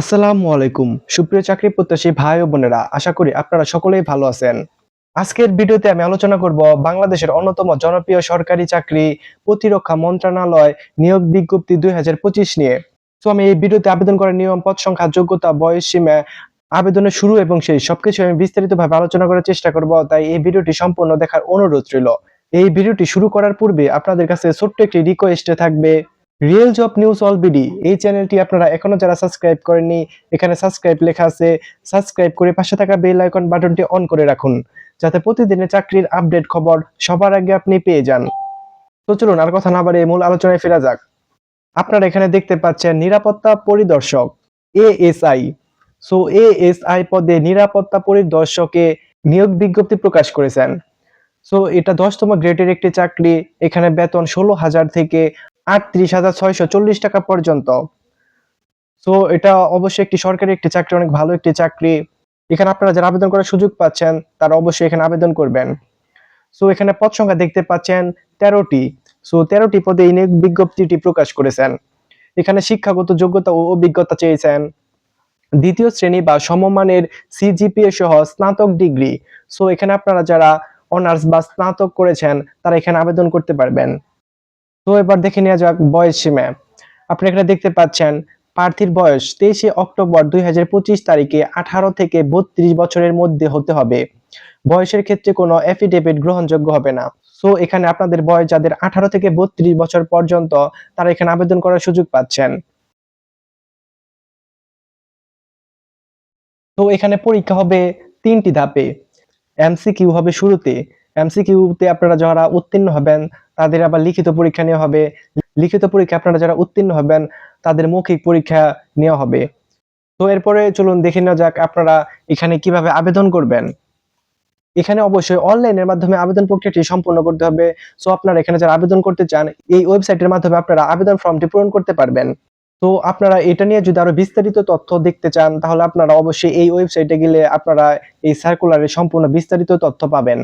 আসসালামু আলাইকুম। সুপ্রিয় চাকরি প্রত্যাশী ভাই ও বোনেরা, আশা করি আপনারা সকলেই ভালো আছেন। আজকের ভিডিওতে আমি আলোচনা করব বাংলাদেশের অন্যতম জনপ্রিয় সরকারি চাকরি প্রতিরক্ষা মন্ত্রণালয় নিয়োগ বিজ্ঞপ্তি দুই হাজার পঁচিশ নিয়ে। তো আমি এই ভিডিওতে আবেদন করার নিয়ম পদ সংখ্যা, যোগ্যতা, বয়স সীমা, আবেদনের শুরু এবং সেই সবকিছু আমি বিস্তারিতভাবে আলোচনা করার চেষ্টা করব, তাই এই ভিডিওটি সম্পূর্ণ দেখার অনুরোধ রইল। এই ভিডিওটি শুরু করার পূর্বে আপনাদের কাছে ছোট্ট একটি রিকোয়েস্টে থাকবে। রিয়েল জব নিউজ অলবিডি এই চ্যানেলটি আপনারা এখনও যারা সাবস্ক্রাইব করেননি, এখানে সাবস্ক্রাইব লেখা আছে। সাবস্ক্রাইব করে পাশে থাকা বেল আইকন বাটনটি অন করে রাখুন, যাতে প্রতিদিনের চাকরির আপডেট খবর সবার আগে আপনি পেয়ে যান। তো চলুন আর কথা না বাড়িয়ে মূল আলোচনায় ফেরা যাক। আপনারা এখানে দেখতে পাচ্ছেন নিরাপত্তা পরিদর্শক এএসআই সো এএসআই পদে নিরাপত্তা পরিদর্শকে নিয়োগ বিজ্ঞপ্তি প্রকাশ করেছেন। সো এটা দশতম গ্রেডের একটি চাকরি, এখানে বেতন ষোলো হাজার থেকে আটত্রিশ হাজার ছয়শো চল্লিশ টাকা পর্যন্ত। সো এটা অবশ্যই একটি সরকারি একটি চাকরি, অনেক ভালো একটি চাকরি। এখানে আপনারা যারা আবেদন করার সুযোগ পাচ্ছেন, তারা অবশ্যই এখানে আবেদন করবেন। সো এখানে পদ সংখ্যা দেখতে পাচ্ছেন তেরোটি। সো তেরোটি পদে নিয়োগ বিজ্ঞপ্তিটি প্রকাশ করেছেন। এখানে শিক্ষাগত যোগ্যতা ও অভিজ্ঞতা চেয়েছেন। দ্বিতীয় শ্রেণি বা সমমানের সিজিপিএ সহ স্নাতক ডিগ্রি। সো এখানে আপনারা যারা অনার্স বা স্নাতক করেছেন, তারা এখানে আবেদন করতে পারবেন। তো এবার দেখে নেওয়া যাক বয়স সীমা। আপনি এখানে দেখতে পাচ্ছেন, প্রার্থীর বয়স তেইশে অক্টোবর দুই হাজার পঁচিশ তারিখে আঠারো থেকে বত্রিশ বছরের মধ্যে হতে হবে। বয়সের ক্ষেত্রে কোনো এফিডেভিট গ্রহণযোগ্য হবে না। সো এখানে আপনাদের বয়স যাদের আঠারো থেকে বত্রিশ বছর পর্যন্ত, তারা এখানে আবেদন করার সুযোগ পাচ্ছেন। তো এখানে পরীক্ষা হবে তিনটি ধাপে। এমসিকিউ হবে শুরুতে এমসিকিউতে আপনারা যারা উত্তীর্ণ হবেন, তাদের আবার লিখিত পরীক্ষা নেওয়া হবে। লিখিত পরীক্ষা আপনারা যারা উত্তীর্ণ হবেন, তাদের মৌখিক পরীক্ষা নেওয়া হবে। তো এরপরে চলুন দেখে নেওয়া যাক আপনারা এখানে কীভাবে আবেদন করবেন। এখানে অবশ্যই অনলাইনের মাধ্যমে আবেদন প্রক্রিয়াটি সম্পূর্ণ করতে হবে। সো আপনারা এখানে যারা আবেদন করতে চান, এই ওয়েবসাইটের মাধ্যমে আপনারা আবেদন ফর্মটি পূরণ করতে পারবেন। তো আপনারা এটা নিয়ে যদি আরও বিস্তারিত তথ্য দেখতে চান, তাহলে আপনারা অবশ্যই এই ওয়েবসাইটে গেলে আপনারা এই সার্কুলারের সম্পূর্ণ বিস্তারিত তথ্য পাবেন।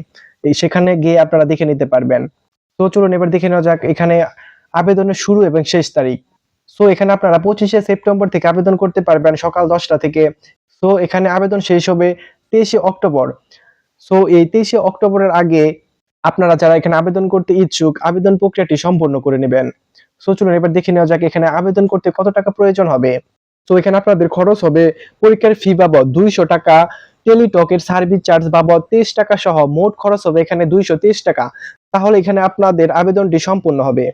এই সেখানে গিয়ে আপনারা দেখে নিতে পারবেন। তো চলুন এবার দেখে নেওয়া যাক এখানে আবেদনের শুরু এবং শেষ তারিখ। সো এখানে আপনারা পঁচিশে সেপ্টেম্বর থেকে আবেদন করতে পারবেন সকাল দশটা থেকে। সো এখানে আবেদন শেষ হবে তেইশে অক্টোবর। সো এই তেইশে অক্টোবরের আগে আপনারা যারা এখানে আবেদন করতে ইচ্ছুক, আবেদন প্রক্রিয়াটি সম্পূর্ণ করে নেবেন। সো চলুন এবার দেখে নেওয়া যাক এখানে আবেদন করতে কত টাকা প্রয়োজন হবে। তো এখানে আপনাদের খরচ হবে পরীক্ষার ফি বাবদ দুইশো টাকা, টেলিটকের সার্ভিস চার্জ বাবদ তেইশ টাকা সহ মোট খরচ হবে এখানে দুইশো তেইশ টাকা। তাহলে এখানে আপনাদের আবেদনটি সম্পূর্ণ হবে।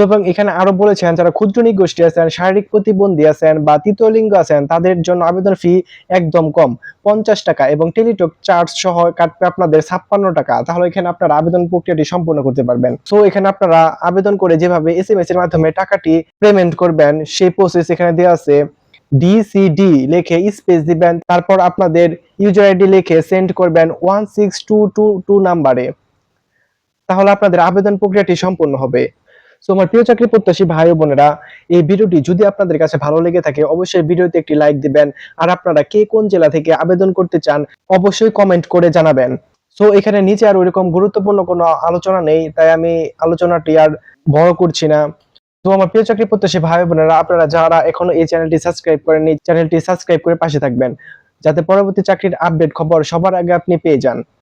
তো এবং এখানে আরও বলেছেন যারা ক্ষুদ্র নিগোষ্ঠী আছেন, শারীরিক প্রতিবন্ধী আছেন বা তৃতীয় লিঙ্গ আছেন, তাদের জন্য আবেদন ফি একদম কম, পঞ্চাশ টাকা এবং টেলিটক চার্জ সহ কাটবে আপনাদের ছাপ্পান্ন টাকা। তাহলে এখানে আপনারা আবেদন প্রক্রিয়াটি সম্পূর্ণ করতে পারবেন। তো এখানে আপনারা আবেদন করে যেভাবে এস এম এস এর মাধ্যমে টাকাটি পেমেন্ট করবেন, সেই প্রসেস এখানে দেওয়া আছে ডিসিডি লিখে স্পেস দিবেন, তারপর আপনাদের ইউজার আইডি লিখে সেন্ড করবেন one six two two two নাম্বারে তাহলে আপনাদের আবেদন প্রক্রিয়াটি সম্পূর্ণ হবে। সো আমার প্রিয় চাকরি প্রত্যাশী ভাই ও বোনেরা, এই ভিডিওটি যদি আপনাদের কাছে ভালো লেগে থাকে, অবশ্যই ভিডিওতে একটি লাইক দিবেন। আর আপনারা কে কোন জেলা থেকে আবেদন করতে চান, অবশ্যই কমেন্ট করে জানাবেন। সো এখানে নিচে আর ওইরকম গুরুত্বপূর্ণ কোনো আলোচনা নেই, তাই আমি আলোচনাটি আর বড় করছি না। তো আমার প্রিয় চাকরি প্রত্যাশী ভাই বোনেরা, আপনারা যারা এখনও এই চ্যানেলটি সাবস্ক্রাইব করেননি, চ্যানেলটি সাবস্ক্রাইব করে পাশে থাকবেন। যাতে পরবর্তী চাকরির আপডেট খবর সবার আগে আপনি পেয়ে যান।